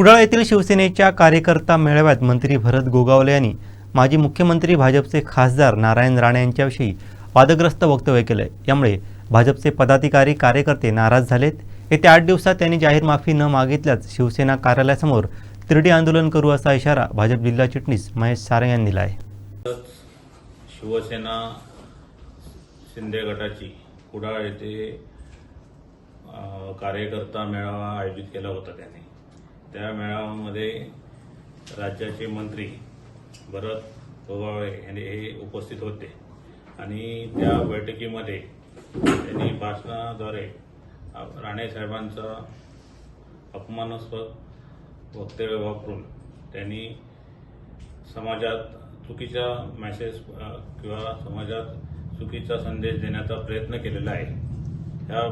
कुडाळ येथील शिवसेनेच्या कार्यकर्ता मेळाव्यात मंत्री भरत गोगावले यांनी माजी मुख्यमंत्री भाजपचे खासदार नारायण राणे यांच्याविषयी वादग्रस्त वक्तव्य केलं. यामुळे भाजपचे पदाधिकारी कार्यकर्ते नाराज झालेत. येत्या आठ दिवसात त्यांनी जाहीर माफी न मागितल्यास शिवसेना कार्यालयासमोर तिरडी आंदोलन करू असा इशारा भाजप जिल्हा चिटणीस महेश सारंग यांनी दिला आहे. शिवसेना शिंदे गटाची कुडाळ येथे कार्यकर्ता मेळावा आयोजित केला होता त्याने. त्या मेळाव्यामध्ये राज्याचे मंत्री भरत गोगावळे यांनी हे उपस्थित होते. आणि त्या बैठकीमध्ये त्यांनी भाषणाद्वारे राणेसाहेबांचा राणे साहेबांचा अपमानास्पद वक्तव्य वापरून त्यांनी समाजात चुकीचा मेसेज किंवा समाजात चुकीचा संदेश देण्याचा प्रयत्न केलेला आहे. ह्या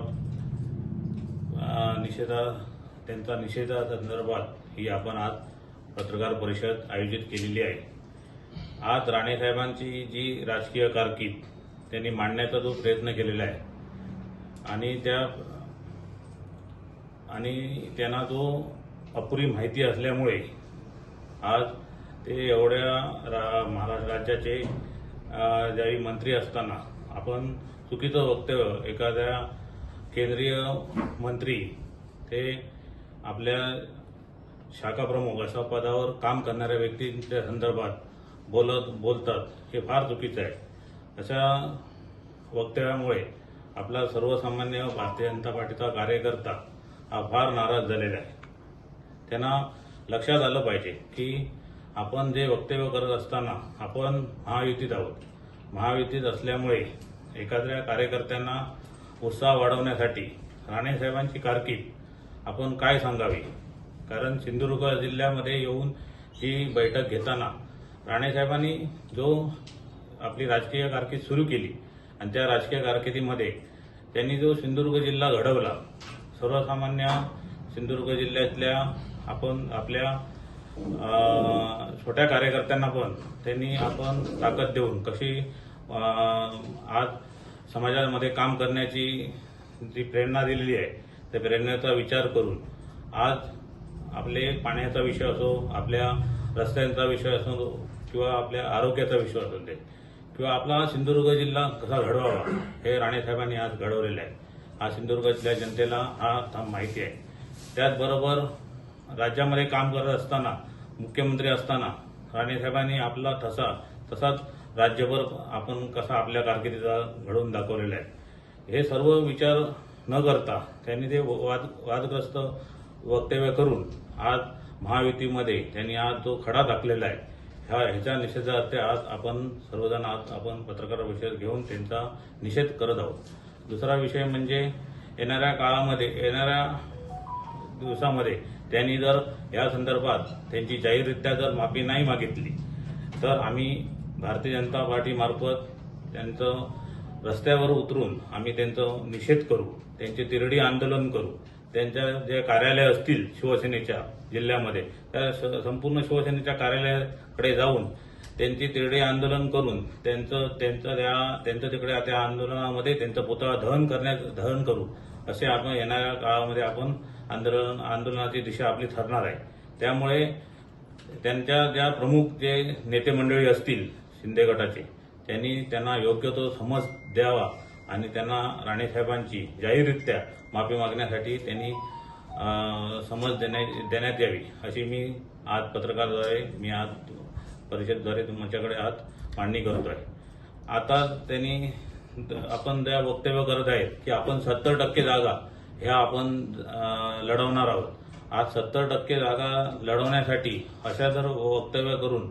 निषेधा त्यांचा निषेधासंदर्भात ही आपण आज पत्रकार परिषद आयोजित केलेली आहे. आज राणेसाहेबांची जी राजकीय कारकीर्द त्यांनी मांडण्याचा जो प्रयत्न केलेला आहे. आणि त्या आणि त्यांना जो अपुरी माहिती असल्यामुळे आज ते एवढ्या रा महाराष्ट्र राज्याचे ज्यावेळी मंत्री असताना आपण चुकीचं वक्तव्य एखाद्या केंद्रीय मंत्री ते आपल्या शाखा प्रमुख अशा पदावर काम करणाऱ्या व्यक्तींच्या संदर्भात बोलत बोलतात हे फार चुकीचं आहे. अशा वक्तव्यामुळे आपला सर्वसामान्य भारतीय जनता पार्टीचा कार्यकर्ता हा फार नाराज झालेला आहे. त्यांना लक्षात आलं पाहिजे की आपण जे वक्तव्य करत असताना आपण महायुतीत आहोत. महायुतीत असल्यामुळे एखाद्या कार्यकर्त्यांना उत्साह वाढवण्यासाठी राणेसाहेबांची कारकीर्द आपण काय सांगावी? कारण सिंधुदुर्ग जिल्ह्यामध्ये येऊन ही बैठक घेताना राणेसाहेबांनी जो आपली राजकीय कारकीर्द सुरू केली आणि त्या राजकीय कारकिर्दीमध्ये त्यांनी जो सिंधुदुर्ग जिल्हा घडवला सर्वसामान्य सिंधुदुर्ग जिल्ह्यातल्या आपण आपल्या छोट्या कार्यकर्त्यांना पण त्यांनी आपण ताकद देऊन कशी आज समाजामध्ये काम करण्याची जी प्रेरणा दिलेली आहे त्या प्रेरणेचा विचार करून आज आपले पाण्याचा विषय असो आपल्या रस्त्यांचा विषय असो किंवा आपल्या आरोग्याचा विषय असो ते. किंवा आपला सिंधुदुर्ग जिल्हा कसा घडवावा हे राणेसाहेबांनी आज घडवलेलं आहे. हा सिंधुदुर्गातल्या जनतेला हा था- माहिती आहे. त्याचबरोबर राज्यामध्ये काम करत असताना मुख्यमंत्री असताना राणेसाहेबांनी आपला ठसा तसाच राज्यभर आपण कसा आपल्या कारकिर्दीचा घडवून दाखवलेला आहे. हे सर्व विचार न करता त्यांनी ते वाद वादग्रस्त वक्तव्य करून आज महायुतीमध्ये त्यांनी आज जो खडा टाकलेला आहे ह्या ह्याच्या निषेधार्थ आज आपण सर्वजण आज आपण पत्रकार परिषद घेऊन त्यांचा निषेध करत आहोत. दुसरा विषय म्हणजे येणाऱ्या काळामध्ये येणाऱ्या दिवसामध्ये त्यांनी जर या संदर्भात त्यांची जाहीररित्या जर माफी नाही मागितली तर आम्ही भारतीय जनता पार्टीमार्फत त्यांचं रस्त्यावर उतरून आम्ही त्यांचं निषेध करू त्यांचे तिरडी आंदोलन करू त्यांच्या जे कार्यालय असतील शिवसेनेच्या जिल्ह्यामध्ये त्या स- संपूर्ण शिवसेनेच्या कार्यालयाकडे जाऊन त्यांची तिरडी आंदोलन करून त्यांचं त्यांचं त्या त्यांचं तिकडे त्या आंदोलनामध्ये त्यांचा पुतळा दहन करण्यास दहन करू असे आपण येणाऱ्या काळामध्ये आपण आंदोलन आंदोलनाची दिशा आपली ठरणार आहे. त्यामुळे त्यांच्या ज्या प्रमुख जे नेते मंडळी असतील शिंदे गटाचे त्यांनी त्यांना योग्य तो समज द्यावा आणि त्यांना राणेसाहेबांची जाहीररित्या माफी मागण्यासाठी त्यांनी समज देण्या- देण्यात यावी. अशी मी आज पत्रकारद्वारे मी आज परिषदद्वारे तुमच्याकडे आज मांडणी करतोय आता त्यांनी आपण त्या वक्तव्य करत आहेत की आपण सत्तर टक्के जागा ह्या आपण लढवणार आहोत. आज सत्तर टक्के जागा लढवण्यासाठी अशा जर वक्तव्य करून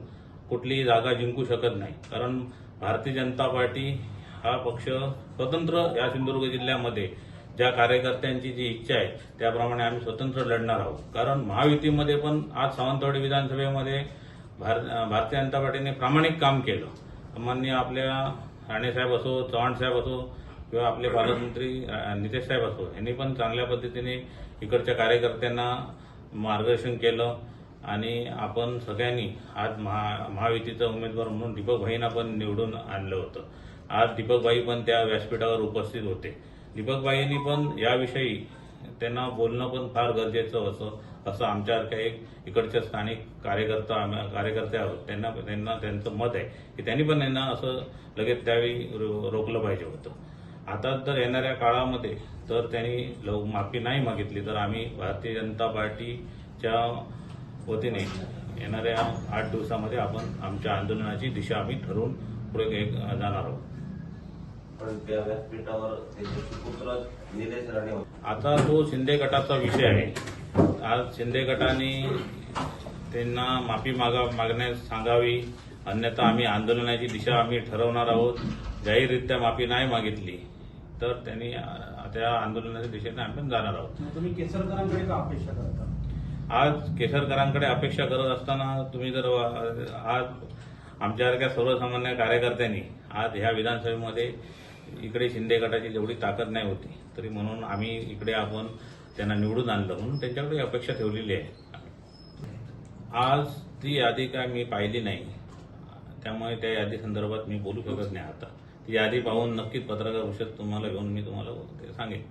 कुठलीही जागा जिंकू शकत नाही. कारण भारतीय जनता पार्टी हा पक्ष स्वतंत्र या सिंधुदुर्ग जिल्ह्यामध्ये ज्या कार्यकर्त्यांची जी इच्छा आहे त्याप्रमाणे आम्ही स्वतंत्र लढणार आहोत. कारण महायुतीमध्ये पण आज सावंतवाडी विधानसभेमध्ये भार भारतीय जनता पार्टीने प्रामाणिक काम केलं. मान्य आपल्या राणेसाहेब असो चव्हाणसाहेब असो किंवा आपले पालकमंत्री नितेशसाहेब नितेश साहेब असो यांनी पण चांगल्या पद्धतीने इकडच्या कार्यकर्त्यांना मार्गदर्शन केलं. आणि आपण सगळ्यांनी आज महा महायुतीचा उमेदवार म्हणून दीपक भाईंना पण निवडून आणलं होतं. आज दीपकबाई पण त्या व्यासपीठावर उपस्थित होते. दीपकबाईंनी पण याविषयी त्यांना बोलणं पण फार गरजेचं असं असं आमच्यासारख्या एक इकडच्या स्थानिक कार्यकर्ता आम्ही- कार्यकर्ते आहोत त्यांना त्यांना त्यांचं मत आहे की त्यांनी पण यांना असं लगेच त्यावेळी रो- रोखलं पाहिजे होतं. आता तर येणाऱ्या काळामध्ये तर त्यांनी लव माफी नाही मागितली तर आम्ही भारतीय जनता पार्टीच्या वतीने येणाऱ्या आठ दिवसामध्ये आपण आमच्या आंदोलनाची दिशा आम्ही ठरवून पुढे जाणार आहोत. त्या व्यासपीठावर त्याचे सुपुत्र निलेश राणे होते. आता तो शिंदे गटाचा विषय आहे. आज शिंदे गटाने त्यांना माफी मागा मागण्यास सांगावी. अन्यथा आम्ही आंदोलनाची दिशा आम्ही ठरवणार आहोत. जाहीररित्या माफी नाही मागितली. तर त्यांनी त्या आंदोलनाच्या दिशेने आपण जाणार आहोत. तुम्ही केसरकरांकडे का अपेक्षा करता? आज केसरकरांकडे अपेक्षा करत असताना तुम्ही जर वा- आज आमच्यासारख्या सर्वसामान्य कार्यकर्त्यांनी आज ह्या विधानसभेमध्ये इकडे शिंदे गटाची जेवढी ताकद नाही होती तरी म्हणून आम्ही इकडे आपण त्यांना निवडून आणलं म्हणून त्यांच्याकडे अपेक्षा ठेवलेली आहे. आज ती यादी काय मी पाहिली नाही. त्यामुळे त्या यादी संदर्भात मी बोलू शकत नाही आता. ती यादी पाहून नक्कीच पत्रकार परिषद तुम्हाला घेऊन मी तुम्हाला ते सांगेन.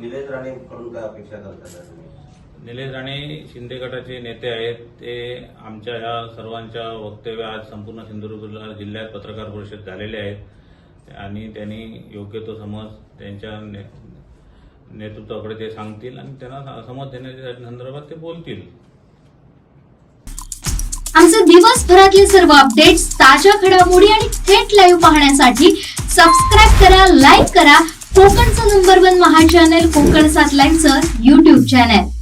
निलेश राणे कडून काय अपेक्षा करता निलेश राणे शिंदे गटाचे नेते आहेत. ते आमच्या ह्या सर्वांच्या वक्तव्य आज संपूर्ण सिंधुदुर्ग जिल्ह्यात पत्रकार परिषद झालेले आहेत. आणि त्यांनी योग्य तो समज त्यांच्या ने- नेतृत्वाकडे ते सांगतील आणि त्यांना समज देण्याच्या संदर्भात ते बोलतील. आमचे दिवसभरातले सर्व अपडेट्स ताज्या घडामोडी आणि थेट लाईव्ह पाहण्यासाठी सबस्क्राईब करा लाईक करा. कोकणचं number one Maha channel Konkan सात लाईनचं युट्यूब चॅनल